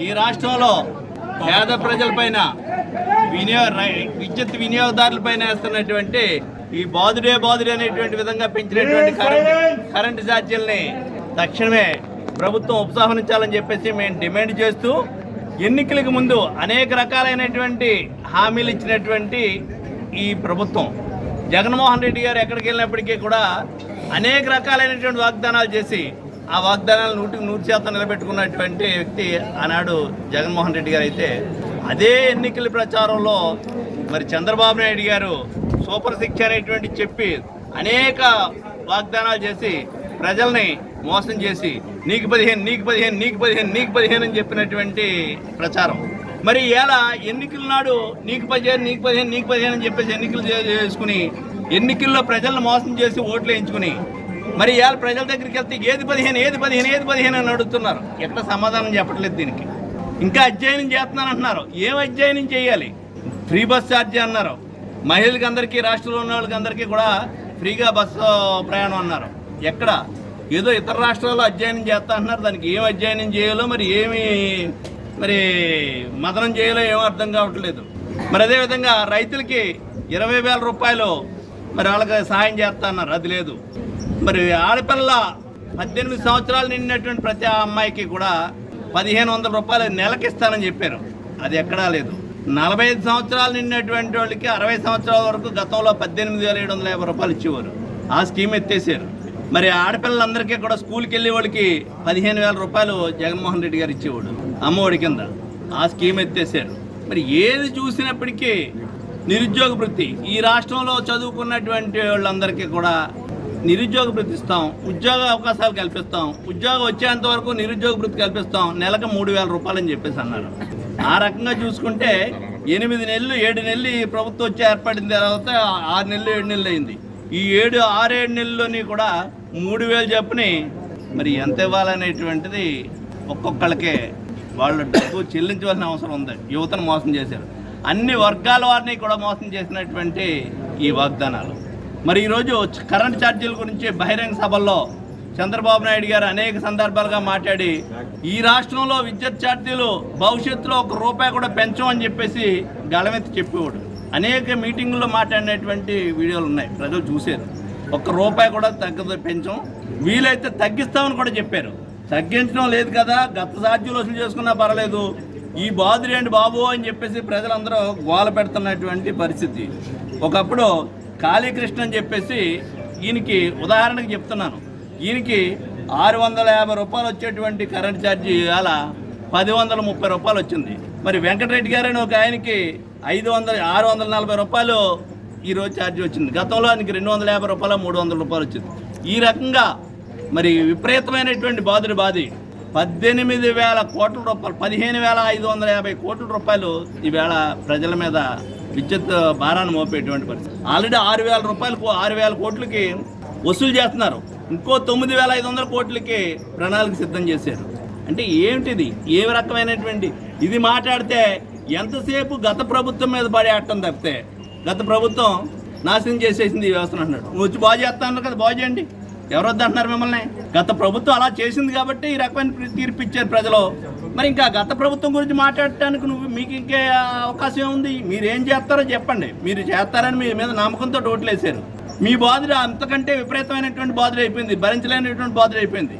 ఈ రాష్ట్రంలో పేద ప్రజలపైన వినియోగ విద్యుత్ వినియోగదారులపైన వేస్తున్నటువంటి ఈ బాదుడే బాదుడే అనేటువంటి విధంగా పెంచినటువంటి కరెంట్ కరెంటు ఛార్జీలని తక్షణమే ప్రభుత్వం ఉపసంహరించాలని చెప్పేసి మేము డిమాండ్ చేస్తూ ఎన్నికలకు ముందు అనేక రకాలైనటువంటి హామీలు ఇచ్చినటువంటి ఈ ప్రభుత్వం. జగన్మోహన్ రెడ్డి గారు ఎక్కడికి వెళ్ళినప్పటికీ కూడా అనేక రకాలైనటువంటి వాగ్దానాలు చేసి ఆ వాగ్దానాలు నూటికి నూరు శాతం నిలబెట్టుకున్నటువంటి వ్యక్తి ఆనాడు జగన్మోహన్ రెడ్డి గారు అయితే అదే ఎన్నికల ప్రచారంలో మరి చంద్రబాబు నాయుడు గారు సూపర్ శిక్ష అనేటువంటి చెప్పి అనేక వాగ్దానాలు చేసి ప్రజల్ని మోసం చేసి నీకు పదిహేను నీకు పదిహేను నీకు పదిహేను నీకు పదిహేను అని చెప్పినటువంటి ప్రచారం. మరి ఇలా ఎన్నికల నాడు నీకు పదిహేను నీకు పదిహేను నీకు పదిహేను అని చెప్పేసి ఎన్నికలు చేసుకుని ఎన్నికల్లో ప్రజలను మోసం చేసి ఓట్లు వేయించుకుని మరి ఇవాళ ప్రజల దగ్గరికి వెళ్తే ఏది పదిహేను ఏది పదిహేను ఏది పదిహేను అని అడుగుతున్నారు. ఎక్కడ సమాధానం చెప్పట్లేదు దీనికి. ఇంకా అధ్యయనం చేస్తున్నాను అంటున్నారు. ఏం అధ్యయనం చేయాలి? ఫ్రీ బస్ ఛార్జీ అన్నారు. మహిళలకి అందరికీ రాష్ట్రంలో ఉన్న వాళ్ళకి అందరికీ కూడా ఫ్రీగా బస్సు ప్రయాణం అన్నారు. ఎక్కడ? ఏదో ఇతర రాష్ట్రాల్లో అధ్యయనం చేస్తా అంటున్నారు. దానికి ఏం అధ్యయనం చేయాలో మరి ఏమి మరి మదనం చేయాలో ఏమో అర్థం కావట్లేదు. మరి అదేవిధంగా రైతులకి ఇరవై వేల రూపాయలు మరి వాళ్ళకి సహాయం చేస్తా అన్నారు. అది లేదు. మరి ఆడపిల్ల పద్దెనిమిది సంవత్సరాలు నిండినటువంటి ప్రతి అమ్మాయికి కూడా పదిహేను వందల రూపాయలు నెలకి ఇస్తానని చెప్పారు. అది ఎక్కడా లేదు. నలభై ఐదు సంవత్సరాలు నిండినటువంటి వాళ్ళకి అరవై సంవత్సరాల వరకు గతంలో పద్దెనిమిది వేల ఏడు వందల యాభై రూపాయలు ఇచ్చేవారు. ఆ స్కీమ్ ఎత్తేసారు మరి ఆడపిల్లలందరికీ కూడా స్కూల్కి వెళ్ళే వాళ్ళకి పదిహేను వేల రూపాయలు జగన్మోహన్ రెడ్డి గారు ఇచ్చేవాడు అమ్మఒడి కింద. ఆ స్కీమ్ ఎత్తేసారు మరి ఏది చూసినప్పటికీ నిరుద్యోగ వృత్తి. ఈ రాష్ట్రంలో చదువుకున్నటువంటి వాళ్ళందరికీ కూడా నిరుద్యోగ వృత్తి ఇస్తాం. ఉద్యోగ అవకాశాలు కల్పిస్తాం. ఉద్యోగం వచ్చేంత వరకు నిరుద్యోగ వృత్తి కల్పిస్తాం. నెలకు మూడు వేల రూపాయలు అని చెప్పేసి అన్నారు. ఆ రకంగా చూసుకుంటే ఎనిమిది నెలలు ఏడు నెలలు ఈ ప్రభుత్వం వచ్చి ఏర్పడిన తర్వాత ఆరు నెలలు ఏడు నెలలు అయింది. ఈ ఏడు ఆరేడు నెలల్లోని కూడా మూడు వేలు చెప్పుని మరి ఎంత ఇవ్వాలనేటువంటిది ఒక్కొక్కళ్ళకే. వాళ్ళు డబ్బు చెల్లించవలసిన అవసరం ఉంది. యువతను మోసం చేశారు. అన్ని వర్గాల వారిని కూడా మోసం చేసినటువంటి ఈ వాగ్దానాలు. మరి ఈరోజు కరెంట్ ఛార్జీల గురించి బహిరంగ సభల్లో చంద్రబాబు నాయుడు గారు అనేక సందర్భాలుగా మాట్లాడి ఈ రాష్ట్రంలో విద్యుత్ ఛార్జీలు భవిష్యత్తులో ఒక రూపాయి కూడా పెంచమని చెప్పేసి గళమెత్తి చెప్పేవాడు. అనేక మీటింగుల్లో మాట్లాడినటువంటి వీడియోలు ఉన్నాయి ప్రజలు చూశారు. ఒక్క రూపాయి కూడా తగ్గదు పెంచం. వీలైతే తగ్గిస్తామని కూడా చెప్పారు. తగ్గించడం లేదు కదా గత ఛార్జీలు వసూలు చేసుకున్నా పర్లేదు ఈ బాధుడు బాబు అని చెప్పేసి ప్రజలందరూ గోల పెడుతున్నటువంటి పరిస్థితి. ఒకప్పుడు కాళీకృష్ణ అని చెప్పేసి ఈయనకి ఉదాహరణకు చెప్తున్నాను. ఈయనకి ఆరు వందల యాభై రూపాయలు వచ్చేటువంటి కరెంట్ ఛార్జీ ఇవాళ పది వందల ముప్పై రూపాయలు వచ్చింది. మరి వెంకటరెడ్డి గారు అని ఒక ఆయనకి ఐదు వందల ఆరు వందల నలభై రూపాయలు ఈరోజు ఛార్జ్ ఛార్జీ వచ్చింది. గతంలో ఆయనకి రెండు వందల యాభై రూపాయలు మూడు వందల రూపాయలు వచ్చింది. ఈ రకంగా మరి విపరీతమైనటువంటి బాధలు బాధి పద్దెనిమిది వేల కోట్ల రూపాయలు పదిహేను వేల ఐదు వందల యాభై కోట్ల రూపాయలు ఈవేళ ప్రజల మీద విద్యుత్ భారాన్ని మోపేటువంటి పరిస్థితి. ఆల్రెడీ ఆరు వేల రూపాయలకు ఆరు వేల కోట్లకి వసూలు చేస్తున్నారు. ఇంకో తొమ్మిది వేల ఐదు వందల కోట్లకి ప్రణాళిక సిద్ధం చేశారు. అంటే ఏమిటిది? ఏ రకమైనటువంటి? ఇది మాట్లాడితే ఎంతసేపు గత ప్రభుత్వం మీద పడే ఆడటం తప్పితే గత ప్రభుత్వం నాశనం చేసేసింది ఈ వ్యవస్థను అంటున్నాడు. వచ్చి బాగు చేస్తా అన్నారు కదా బాగు చేయండి. ఎవరొద్దు అంటున్నారు మిమ్మల్ని? గత ప్రభుత్వం అలా చేసింది కాబట్టి ఈ రకమైన తీర్పు ఇచ్చారు ప్రజలు. మరి ఇంకా గత ప్రభుత్వం గురించి మాట్లాడటానికి నువ్వు మీకు ఇంకే అవకాశం ఉంది మీరు ఏం చేస్తారో చెప్పండి. మీరు చేస్తారని మీ మీద నమ్మకంతో ఓట్లు మీ బాధలు అంతకంటే విపరీతమైనటువంటి బాధలు అయిపోయింది. భరించలేనటువంటి బాధలు అయిపోయింది.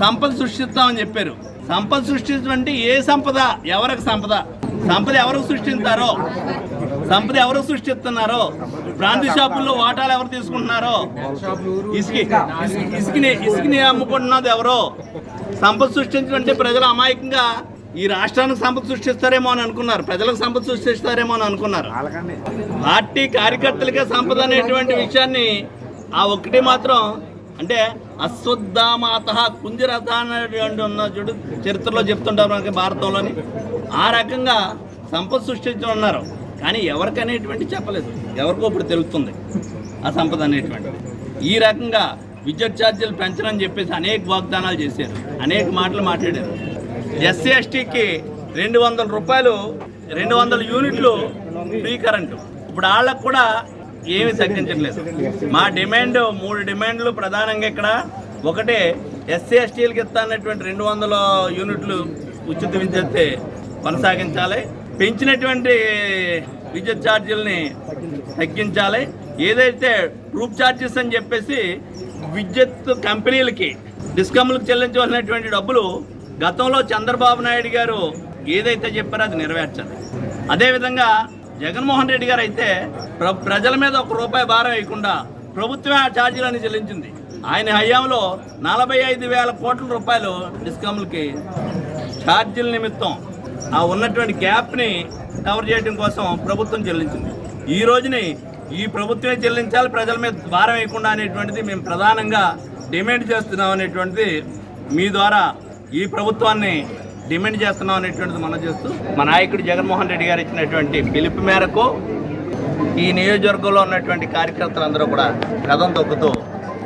సంపద సృష్టిస్తామని చెప్పారు. సంపద సృష్టించడం అంటే ఏ సంపద? ఎవరికి సంపద? సంపద ఎవరికి సృష్టిస్తారో సంపద ఎవరు సృష్టిస్తున్నారో? బ్రాంతి షాపుల్లో వాటాలు ఎవరు తీసుకుంటున్నారో? ఇసుక ఇసుకని ఇసుకని అమ్ముకుంటున్నది ఎవరో? సంపద సృష్టించడం ప్రజలు అమాయకంగా ఈ రాష్ట్రానికి సంపద సృష్టిస్తారేమో అని అనుకున్నారు. ప్రజలకు సంపద సృష్టిస్తారేమో అని అనుకున్నారు. పార్టీ కార్యకర్తలకే సంపద అనేటువంటి విషయాన్ని ఆ ఒక్కటి మాత్రం అంటే అశ్వత్థామాత కుంజరథ అనేటువంటి ఉన్న చూడు చరిత్రలో చెప్తుంటారు మనకి భారతంలోని. ఆ రకంగా సంపద సృష్టించి ఉన్నారు కానీ ఎవరికనేటువంటి చెప్పలేదు. ఎవరికో ఇప్పుడు తెలుస్తుంది ఆ సంపద అనేటువంటిది ఈ రకంగా విద్యుత్ ఛార్జీలు పెంచనని చెప్పేసి అనేక వాగ్దానాలు చేశారు. అనేక మాటలు మాట్లాడారు. ఎస్సీ ఎస్టీకి రెండు వందల రూపాయలు రెండు వందల యూనిట్లు ఫ్రీ కరెంటు. ఇప్పుడు వాళ్ళకు కూడా ఏమి తగ్గించట్లేదు. మా డిమాండ్ మూడు డిమాండ్లు ప్రధానంగా ఇక్కడ. ఒకటే ఎస్సీ ఎస్టీలకు ఇస్తా అన్నటువంటి రెండు వందల యూనిట్లు ఉచిత విద్యుత్ కొనసాగించాలి. పెంచినటువంటి విద్యుత్ ఛార్జీలని తగ్గించాలి. ఏదైతే ట్రూప్ ఛార్జెస్ అని చెప్పేసి విద్యుత్ కంపెనీలకి డిస్కమ్లకు చెల్లించవలసినటువంటి డబ్బులు గతంలో చంద్రబాబు నాయుడు గారు ఏదైతే చెప్పారో అది నెరవేర్చాలి. అదేవిధంగా జగన్మోహన్ రెడ్డి గారు అయితే ప్ర ప్రజల మీద ఒక రూపాయి భారం వేయకుండా ప్రభుత్వమే ఆ ఛార్జీలను చెల్లించింది. ఆయన హయాంలో నలభై ఐదు వేల కోట్ల రూపాయలు డిస్కమ్లకి ఛార్జీల నిమిత్తం ఆ ఉన్నటువంటి గ్యాప్ని కవర్ చేయడం కోసం ప్రభుత్వం చెల్లించింది. ఈ రోజుని ఈ ప్రభుత్వమే చెల్లించాలి ప్రజల మీద భారం వేయకుండా అనేటువంటిది మేము ప్రధానంగా డిమాండ్ చేస్తున్నాం అనేటువంటిది మీ ద్వారా ఈ ప్రభుత్వాన్ని డిమాండ్ చేస్తున్నాం అనేటువంటిది మనం చేస్తూ మా నాయకుడు జగన్మోహన్ రెడ్డి గారు ఇచ్చినటువంటి పిలుపు మేరకు ఈ నియోజకవర్గంలో ఉన్నటువంటి కార్యకర్తలందరూ కూడా కథం తొక్కుతూ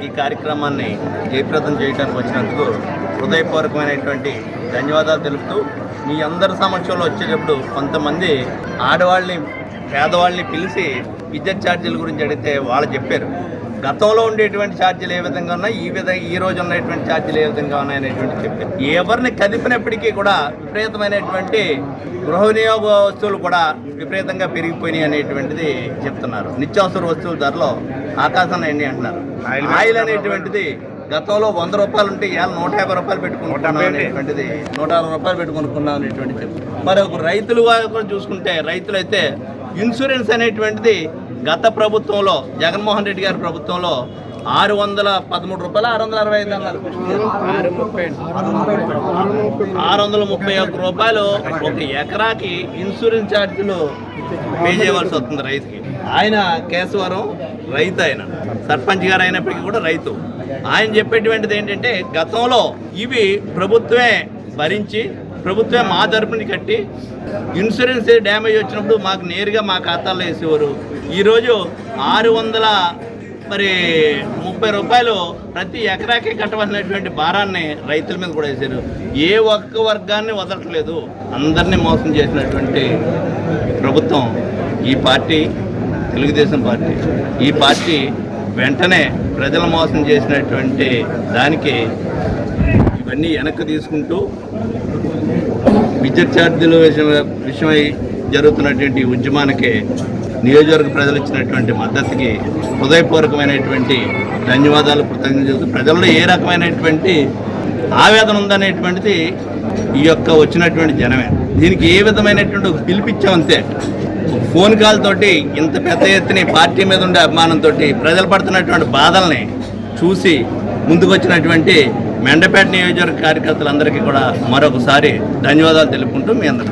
ఈ కార్యక్రమాన్ని జయప్రదం చేయడానికి వచ్చినందుకు హృదయపూర్వకమైనటువంటి ధన్యవాదాలు తెలుపుతూ మీ అందరి సమక్షంలో వచ్చేటప్పుడు కొంతమంది ఆడవాళ్ళని పేదవాళ్ళని పిలిచి విద్యుత్ ఛార్జీల గురించి అడిగితే వాళ్ళు చెప్పారు. గతంలో ఉండేటువంటి ఛార్జీలు ఏ విధంగా ఉన్నాయి? ఈ విధంగా ఈ రోజు ఉన్నటువంటి ఛార్జీలు ఏ విధంగా ఉన్నాయి అనేటువంటి చెప్పారు. ఎవరిని కదిపినప్పటికీ కూడా విపరీతమైనటువంటి గృహ వినియోగ వస్తువులు కూడా విపరీతంగా పెరిగిపోయినాయి అనేటువంటిది చెప్తున్నారు. నిత్యావసర వస్తువుల ధరలో ఆకాశం ఏంటి అంటున్నారు. ఆయిల్ అనేటువంటిది గతంలో వంద రూపాయలు ఉంటే ఇవాళ నూట యాభై రూపాయలు పెట్టుకుంటున్నాం అనేటువంటిది నూట అరవై రూపాయలు పెట్టుకునుకున్నాం అనేటువంటిది. మరి ఒక రైతులు కూడా చూసుకుంటే రైతులైతే ఇన్సూరెన్స్ అనేటువంటిది గత ప్రభుత్వంలో జగన్మోహన్ రెడ్డి గారి ప్రభుత్వంలో ఆరు వందల పదమూడు రూపాయలు ఆరు వందల అరవై ఐదు అన్నారు ఆరు వందల ముప్పై ఒక్క రూపాయలు ఒక ఎకరాకి ఇన్సూరెన్స్ ఛార్జీలు పే చేయవలసి వస్తుంది రైతుకి. ఆయన కేశవరం రైతు ఆయన. సర్పంచ్ గారు అయినప్పటికీ కూడా రైతు. ఆయన చెప్పేటువంటిది ఏంటంటే గతంలో ఇవి ప్రభుత్వమే భరించి ప్రభుత్వమే మా తరపుని కట్టి ఇన్సూరెన్స్ డ్యామేజ్ వచ్చినప్పుడు మాకు నేరుగా మా ఖాతాలో వేసేవారు. ఈరోజు ఆరు వందల మరి ముప్పై రూపాయలు ప్రతి ఎకరాకి కట్టవలసినటువంటి భారాన్ని రైతుల మీద కూడా వేశారు ఏ ఒక్క వర్గాన్ని వదలట్లేదు. అందరినీ మోసం చేసినటువంటి ప్రభుత్వం ఈ పార్టీ తెలుగుదేశం పార్టీ. ఈ పార్టీ వెంటనే ప్రజల మోసం చేసినటువంటి దానికి ఇవన్నీ వెనక్కి తీసుకుంటూ విద్యుత్ ఛార్జీల విషయం విషయమై జరుగుతున్నటువంటి ఉద్యమానికి నియోజకవర్గ ప్రజలు ఇచ్చినటువంటి మద్దతుకి హృదయపూర్వకమైనటువంటి ధన్యవాదాలు కృతజ్ఞతలు ప్రజల్లో ఏ రకమైనటువంటి ఆవేదన ఉందనేటువంటిది ఈ యొక్క వచ్చినటువంటి జనమే. దీనికి ఏ విధమైనటువంటి పిలిపించామంతే ఫోన్ కాల్ తోటి ఇంత పెద్ద ఎత్తున పార్టీ మీద ఉండే అభిమానంతో ప్రజలు పడుతున్నటువంటి బాధల్ని చూసి ముందుకొచ్చినటువంటి మెండపేట నియోజకవర్గ కార్యకర్తలందరికీ కూడా మరొకసారి ధన్యవాదాలు తెలుపుకుంటూ మీ అందరి